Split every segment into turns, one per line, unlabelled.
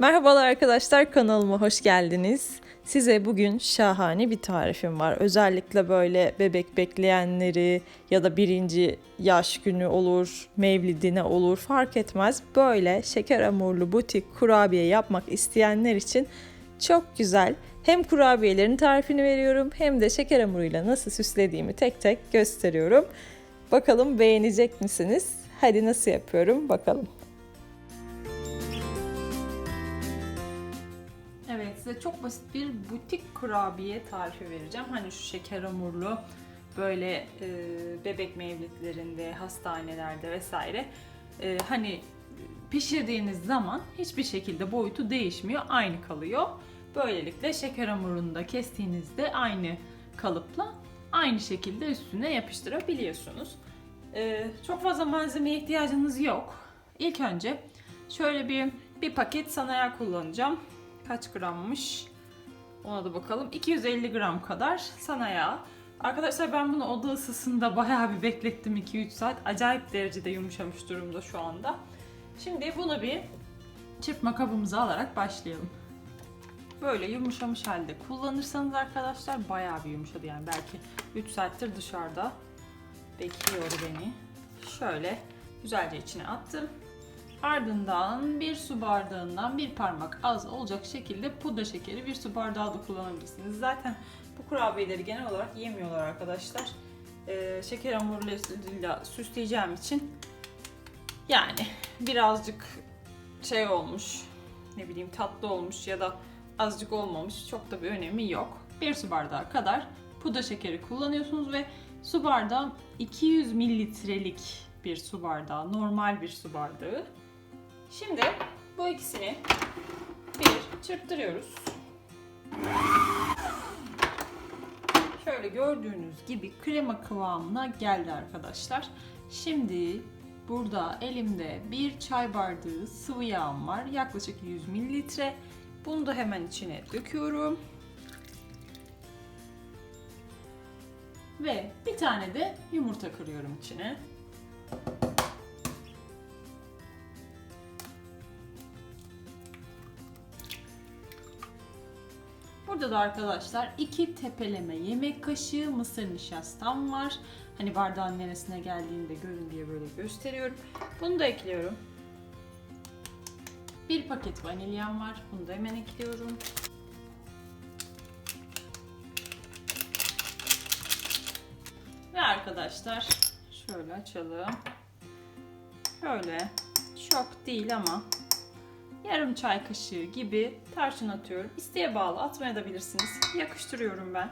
Merhabalar arkadaşlar kanalıma hoş geldiniz. Size bugün şahane bir tarifim var. Özellikle böyle bebek bekleyenleri ya da birinci yaş günü olur, mevlidine olur fark etmez. Böyle şeker hamurlu butik kurabiye yapmak isteyenler için çok güzel. Hem kurabiyelerin tarifini veriyorum hem de şeker hamuruyla nasıl süslediğimi tek tek gösteriyorum. Bakalım beğenecek misiniz? Hadi nasıl yapıyorum bakalım. Size çok basit bir butik kurabiye tarifi vereceğim. Hani şu şeker hamurlu böyle e, bebek mevlitlerinde, hastanelerde vesaire e, hani pişirdiğiniz zaman hiçbir şekilde boyutu değişmiyor, aynı kalıyor. Böylelikle şeker hamurunu da kestiğinizde aynı kalıpla aynı şekilde üstüne yapıştırabiliyorsunuz. E, çok fazla malzemeye ihtiyacınız yok. İlk önce şöyle bir bir paket sanayal kullanacağım kaç grammış? Ona da bakalım. 250 gram kadar sana yağ. Arkadaşlar ben bunu oda ısısında bayağı bir beklettim 2-3 saat. Acayip derecede yumuşamış durumda şu anda. Şimdi bunu bir çırpma kabımıza alarak başlayalım. Böyle yumuşamış halde kullanırsanız arkadaşlar bayağı bir yumuşadı yani belki 3 saattir dışarıda bekliyor beni. Şöyle güzelce içine attım. Ardından bir su bardağından bir parmak az olacak şekilde pudra şekeri bir su bardağı da kullanabilirsiniz. Zaten bu kurabiyeleri genel olarak yemiyorlar arkadaşlar. Ee, şeker hamuruyla süsleyeceğim için yani birazcık şey olmuş ne bileyim tatlı olmuş ya da azıcık olmamış çok da bir önemi yok. Bir su bardağı kadar pudra şekeri kullanıyorsunuz ve su bardağı 200 mililitrelik bir su bardağı, normal bir su bardağı. Şimdi bu ikisini bir çırptırıyoruz. Şöyle gördüğünüz gibi krema kıvamına geldi arkadaşlar. Şimdi burada elimde bir çay bardağı sıvı yağım var. Yaklaşık 100 mililitre. Bunu da hemen içine döküyorum. Ve bir tane de yumurta kırıyorum içine. Burada da arkadaşlar iki tepeleme yemek kaşığı mısır nişastam var. Hani bardağın neresine geldiğini de görün diye böyle gösteriyorum. Bunu da ekliyorum. Bir paket vanilyam var. Bunu da hemen ekliyorum. Ve arkadaşlar şöyle açalım. Şöyle çok değil ama yarım çay kaşığı gibi tarçın atıyorum. İsteğe bağlı atmayabilirsiniz. Yakıştırıyorum ben.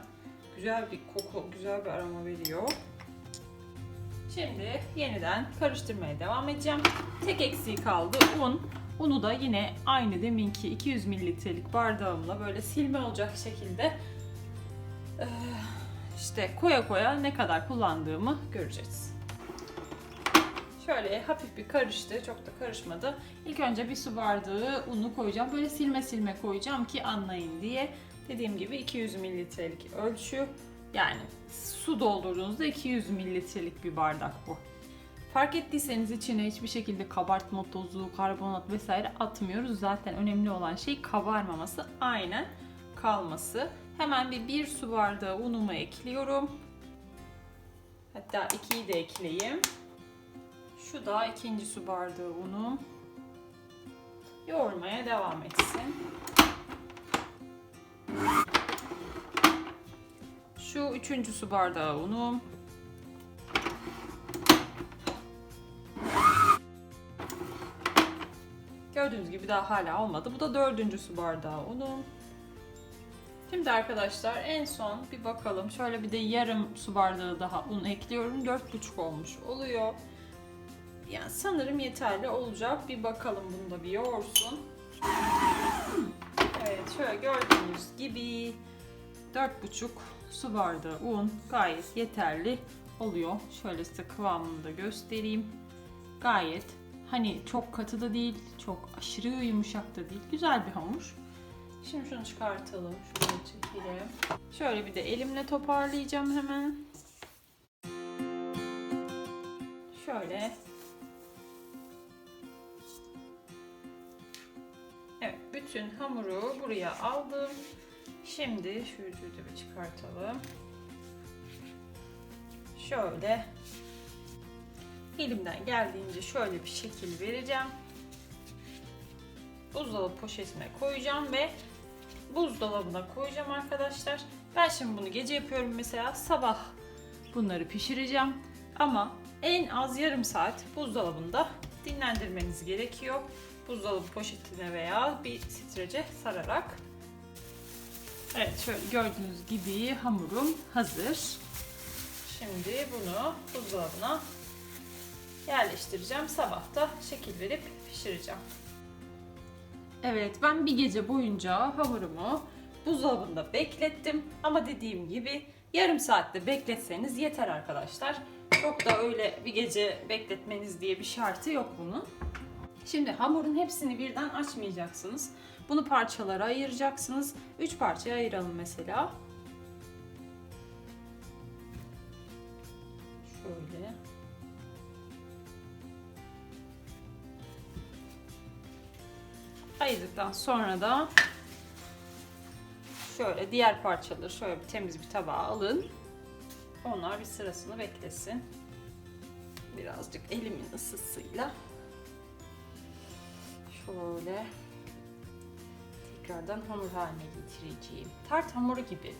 Güzel bir koku, güzel bir aroma veriyor. Şimdi yeniden karıştırmaya devam edeceğim. Tek eksiği kaldı un. Unu da yine aynı deminki 200 mililitrelik bardağımla böyle silme olacak şekilde işte koya koya ne kadar kullandığımı göreceğiz. Şöyle hafif bir karıştı. Çok da karışmadı. İlk önce bir su bardağı unu koyacağım. Böyle silme silme koyacağım ki anlayın diye. Dediğim gibi 200 mililitrelik ölçü. Yani su doldurduğunuzda 200 mililitrelik bir bardak bu. Fark ettiyseniz içine hiçbir şekilde kabartma tozu, karbonat vesaire atmıyoruz. Zaten önemli olan şey kabarmaması, aynen kalması. Hemen bir, bir su bardağı unumu ekliyorum. Hatta ikiyi de ekleyeyim. Şu da ikinci su bardağı unum. Yoğurmaya devam etsin. Şu üçüncü su bardağı unum. Gördüğünüz gibi daha hala olmadı. Bu da dördüncü su bardağı unum. Şimdi arkadaşlar en son bir bakalım. Şöyle bir de yarım su bardağı daha un ekliyorum. 4,5 olmuş oluyor. Yani sanırım yeterli olacak. Bir bakalım bunu da bir yoğursun. Evet şöyle gördüğünüz gibi 4,5 su bardağı un gayet yeterli oluyor. Şöyle size kıvamını da göstereyim. Gayet hani çok katı da değil, çok aşırı yumuşak da değil. Güzel bir hamur. Şimdi şunu çıkartalım. Şuraya çekelim. Şöyle bir de elimle toparlayacağım hemen. Şöyle. Bütün hamuru buraya aldım. Şimdi şu da bir çıkartalım. Şöyle elimden geldiğince şöyle bir şekil vereceğim. Buzdolabı poşetine koyacağım ve buzdolabına koyacağım arkadaşlar. Ben şimdi bunu gece yapıyorum mesela sabah bunları pişireceğim. Ama en az yarım saat buzdolabında dinlendirmeniz gerekiyor. Buzdolabı poşetine veya bir strece sararak. Evet şöyle gördüğünüz gibi hamurum hazır. Şimdi bunu buzdolabına yerleştireceğim. Sabah da şekil verip pişireceğim. Evet ben bir gece boyunca hamurumu buzdolabında beklettim. Ama dediğim gibi yarım saatte bekletseniz yeter arkadaşlar. Çok da öyle bir gece bekletmeniz diye bir şartı yok bunun. Şimdi hamurun hepsini birden açmayacaksınız. Bunu parçalara ayıracaksınız. 3 parçaya ayıralım mesela. Şöyle. Ayırdıktan sonra da şöyle diğer parçaları şöyle bir temiz bir tabağa alın. Onlar bir sırasını beklesin. Birazcık elimin ısısıyla. Şöyle tekrardan hamur haline getireceğim. Tart hamuru gibi.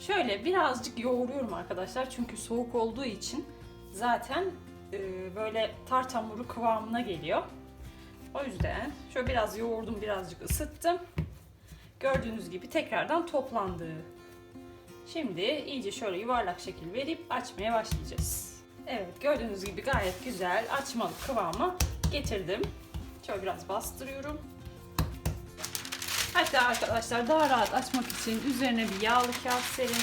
Şöyle birazcık yoğuruyorum arkadaşlar çünkü soğuk olduğu için zaten e, böyle tart hamuru kıvamına geliyor. O yüzden şöyle biraz yoğurdum, birazcık ısıttım. Gördüğünüz gibi tekrardan toplandı. Şimdi iyice şöyle yuvarlak şekil verip açmaya başlayacağız. Evet gördüğünüz gibi gayet güzel açmalı kıvama getirdim. Şöyle biraz bastırıyorum. Hatta arkadaşlar daha rahat açmak için üzerine bir yağlı kağıt serin.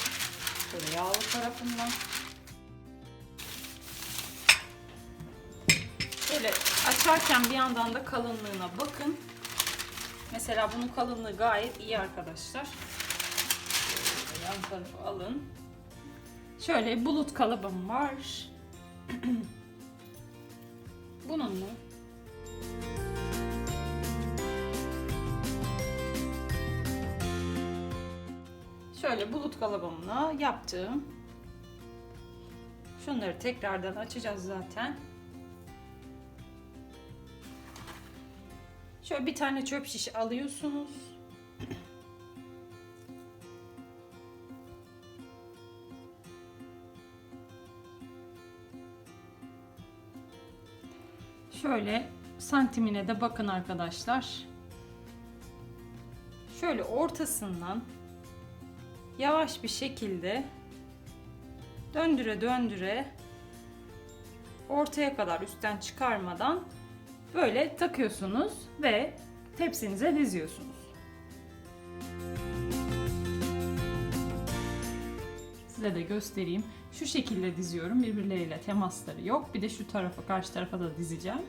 Şöyle yağlı tarafından. Şöyle açarken bir yandan da kalınlığına bakın. Mesela bunun kalınlığı gayet iyi arkadaşlar. Şöyle yan tarafı alın. Şöyle bulut kalıbım var. Bununla şöyle bulut kalıbımla yaptım. Şunları tekrardan açacağız zaten. Şöyle bir tane çöp şiş alıyorsunuz. Şöyle santimine de bakın arkadaşlar. Şöyle ortasından yavaş bir şekilde döndüre döndüre ortaya kadar üstten çıkarmadan böyle takıyorsunuz ve tepsinize diziyorsunuz. Size de göstereyim. Şu şekilde diziyorum. Birbirleriyle temasları yok. Bir de şu tarafa, karşı tarafa da dizeceğim.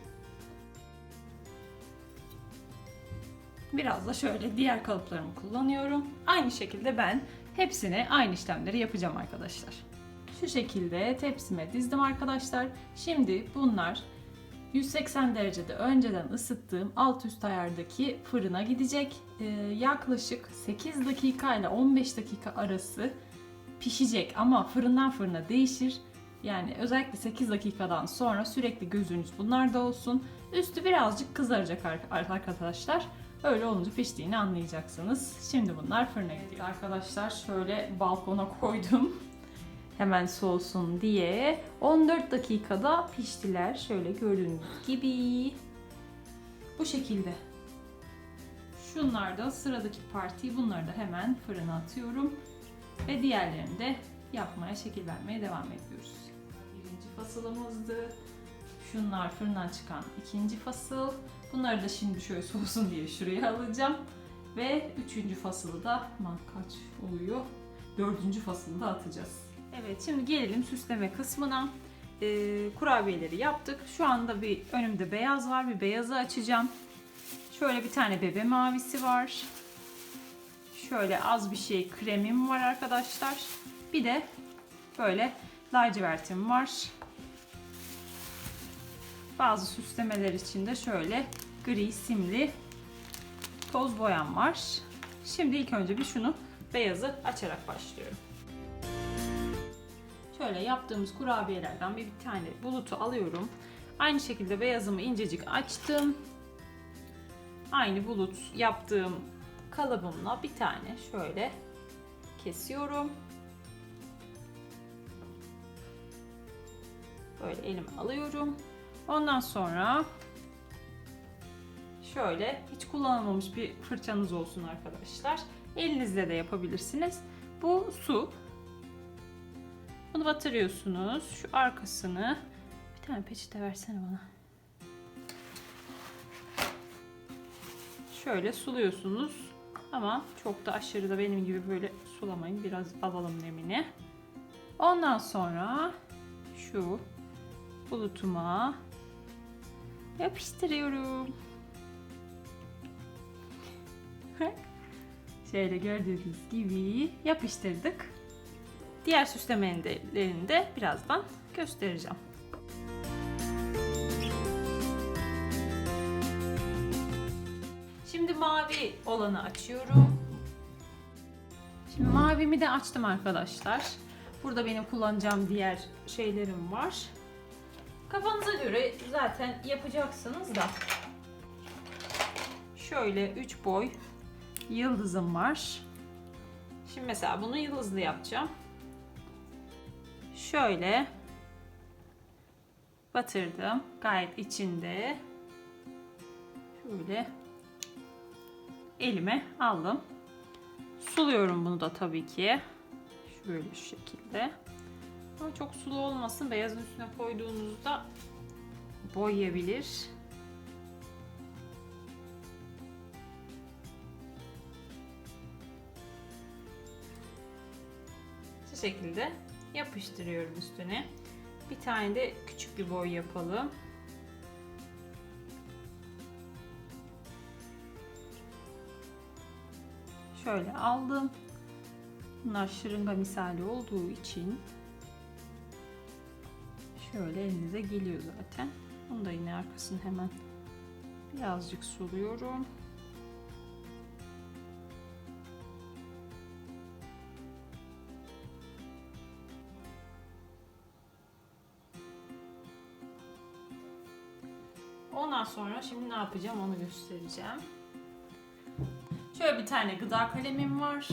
Biraz da şöyle diğer kalıplarımı kullanıyorum. Aynı şekilde ben hepsine aynı işlemleri yapacağım arkadaşlar. Şu şekilde tepsime dizdim arkadaşlar. Şimdi bunlar 180 derecede önceden ısıttığım alt üst ayardaki fırına gidecek. Ee, yaklaşık 8 dakika ile 15 dakika arası pişecek ama fırından fırına değişir. Yani özellikle 8 dakikadan sonra sürekli gözünüz bunlarda olsun. Üstü birazcık kızaracak arkadaşlar. Öyle olunca piştiğini anlayacaksınız. Şimdi bunlar fırına gidiyor. Arkadaşlar şöyle balkona koydum. Hemen soğusun diye. 14 dakikada piştiler. Şöyle gördüğünüz gibi. Bu şekilde. Şunlar da sıradaki partiyi bunları da hemen fırına atıyorum. Ve diğerlerini de yapmaya, şekil vermeye devam ediyoruz. Birinci fasılımızdı. Şunlar fırından çıkan ikinci fasıl. Bunları da şimdi şöyle soğusun diye şuraya alacağım. Ve üçüncü fasılı da aman kaç oluyor? Dördüncü fasılı da atacağız. Evet şimdi gelelim süsleme kısmına. Ee, kurabiyeleri yaptık. Şu anda bir önümde beyaz var. Bir beyazı açacağım. Şöyle bir tane bebe mavisi var. Şöyle az bir şey kremim var arkadaşlar. Bir de böyle lacivertim var. bazı süslemeler için de şöyle gri simli toz boyam var. Şimdi ilk önce bir şunu beyazı açarak başlıyorum. Şöyle yaptığımız kurabiyelerden bir, tane bulutu alıyorum. Aynı şekilde beyazımı incecik açtım. Aynı bulut yaptığım kalıbımla bir tane şöyle kesiyorum. Böyle elime alıyorum. Ondan sonra şöyle hiç kullanılmamış bir fırçanız olsun arkadaşlar. Elinizle de yapabilirsiniz. Bu su. Bunu batırıyorsunuz. Şu arkasını bir tane peçete versene bana. Şöyle suluyorsunuz. Ama çok da aşırı da benim gibi böyle sulamayın. Biraz alalım nemini. Ondan sonra şu bulutuma yapıştırıyorum. Şöyle gördüğünüz gibi yapıştırdık. Diğer süslemelerini de birazdan göstereceğim. Şimdi mavi olanı açıyorum. Şimdi mavimi de açtım arkadaşlar. Burada benim kullanacağım diğer şeylerim var. Kafanıza göre zaten yapacaksınız da. Şöyle 3 boy yıldızım var. Şimdi mesela bunu yıldızlı yapacağım. Şöyle batırdım. Gayet içinde. Şöyle elime aldım. Suluyorum bunu da tabii ki. Şöyle şu şekilde. Ama çok sulu olmasın. Beyazın üstüne koyduğunuzda boyayabilir. Şu şekilde yapıştırıyorum üstüne. Bir tane de küçük bir boy yapalım. Şöyle aldım. Bunlar şırınga misali olduğu için şöyle elinize geliyor zaten. Bunu da yine arkasını hemen birazcık suluyorum. Ondan sonra şimdi ne yapacağım onu göstereceğim. Şöyle bir tane gıda kalemim var.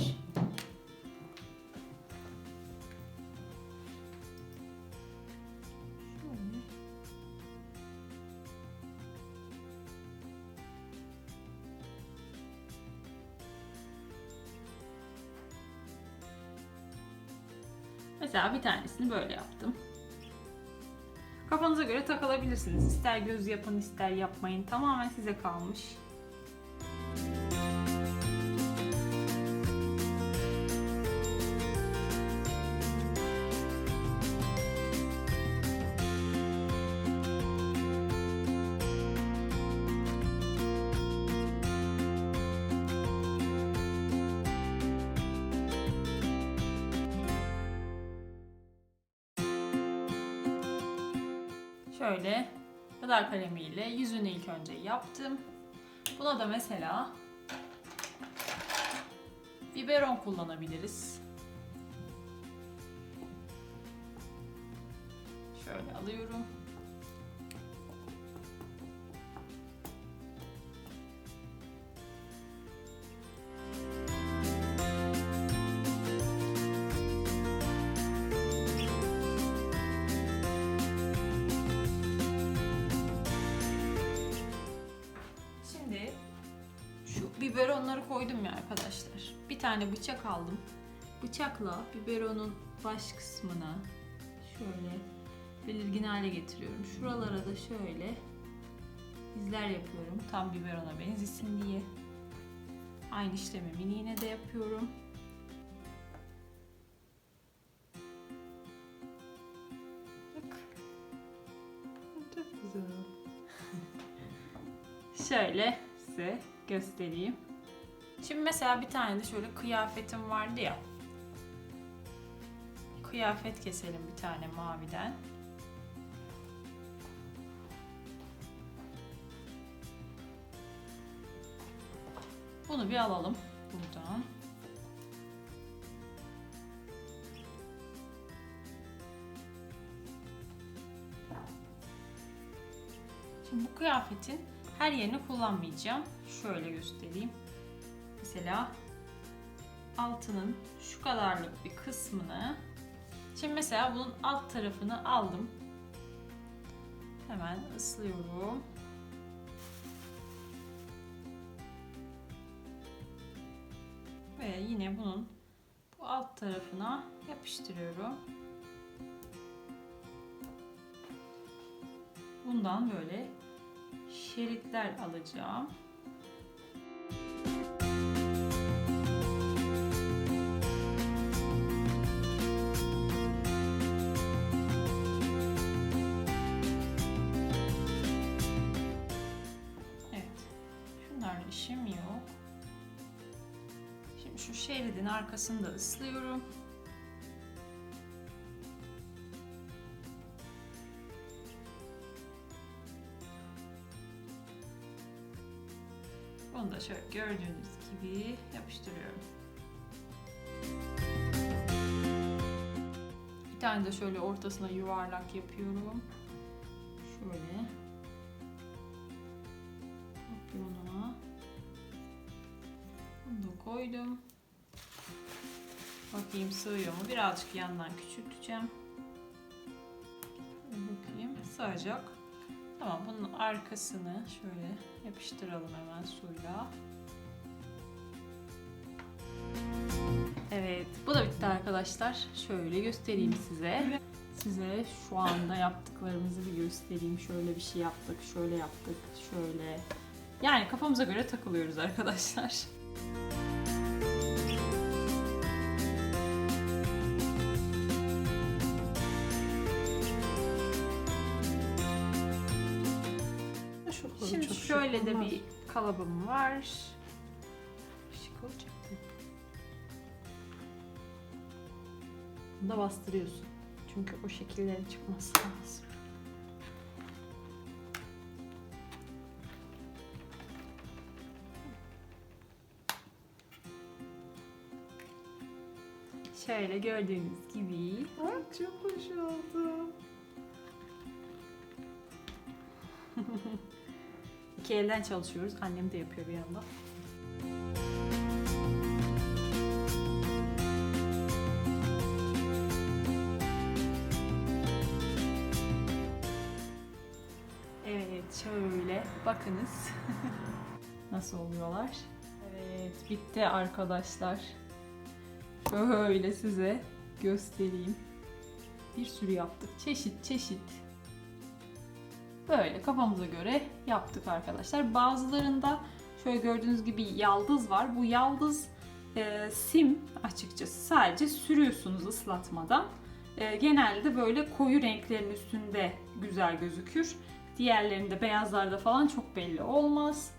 Mesela bir tanesini böyle yaptım. Kafanıza göre takılabilirsiniz. İster göz yapın, ister yapmayın. Tamamen size kalmış. Şöyle gıda kalemiyle yüzünü ilk önce yaptım. Buna da mesela biberon kullanabiliriz. Şöyle alıyorum. Koydum ya arkadaşlar. Bir tane bıçak aldım. Bıçakla biberonun baş kısmına şöyle belirgin hale getiriyorum. Şuralara da şöyle izler yapıyorum. Tam biberona benzesin diye. Aynı işlemi miniğine de yapıyorum. Bak. Çok güzel. Şöyle size göstereyim. Şimdi mesela bir tane de şöyle kıyafetim vardı ya. Kıyafet keselim bir tane maviden. Bunu bir alalım buradan. Şimdi bu kıyafetin her yerini kullanmayacağım. Şöyle göstereyim. Mesela altının şu kadarlık bir kısmını Şimdi mesela bunun alt tarafını aldım. Hemen ıslıyorum. Ve yine bunun bu alt tarafına yapıştırıyorum. Bundan böyle şeritler alacağım. Arkasını da ıslıyorum. Bunu da şöyle gördüğünüz gibi yapıştırıyorum. Bir tane de şöyle ortasına yuvarlak yapıyorum. Şöyle. Bunu da koydum. Bakayım sığıyor mu? Birazcık yandan küçülteceğim. Bakayım. Sığacak. Tamam bunun arkasını şöyle yapıştıralım hemen suyla. Evet bu da bitti arkadaşlar. Şöyle göstereyim size. Size şu anda yaptıklarımızı bir göstereyim. Şöyle bir şey yaptık, şöyle yaptık, şöyle. Yani kafamıza göre takılıyoruz arkadaşlar. Şöyle de bir kalıbım var. Şık olacaktı.
Bunu da bastırıyorsun. Çünkü o şekillerin çıkması lazım.
Şöyle gördüğünüz gibi.
Ay çok hoş oldu.
İki elden çalışıyoruz. Annem de yapıyor bir yandan. Evet şöyle bakınız. Nasıl oluyorlar? Evet bitti arkadaşlar. Şöyle size göstereyim. Bir sürü yaptık. Çeşit çeşit. Böyle kafamıza göre yaptık arkadaşlar. Bazılarında şöyle gördüğünüz gibi yaldız var. Bu yaldız e, sim açıkçası sadece sürüyorsunuz ıslatmadan. E, genelde böyle koyu renklerin üstünde güzel gözükür. Diğerlerinde beyazlarda falan çok belli olmaz.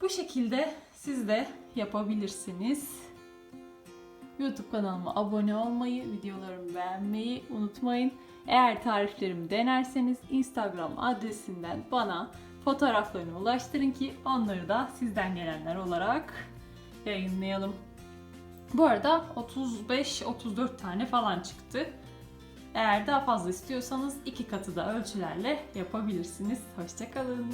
Bu şekilde siz de yapabilirsiniz. YouTube kanalıma abone olmayı, videolarımı beğenmeyi unutmayın. Eğer tariflerimi denerseniz Instagram adresinden bana fotoğraflarını ulaştırın ki onları da sizden gelenler olarak yayınlayalım. Bu arada 35-34 tane falan çıktı. Eğer daha fazla istiyorsanız iki katı da ölçülerle yapabilirsiniz. Hoşçakalın.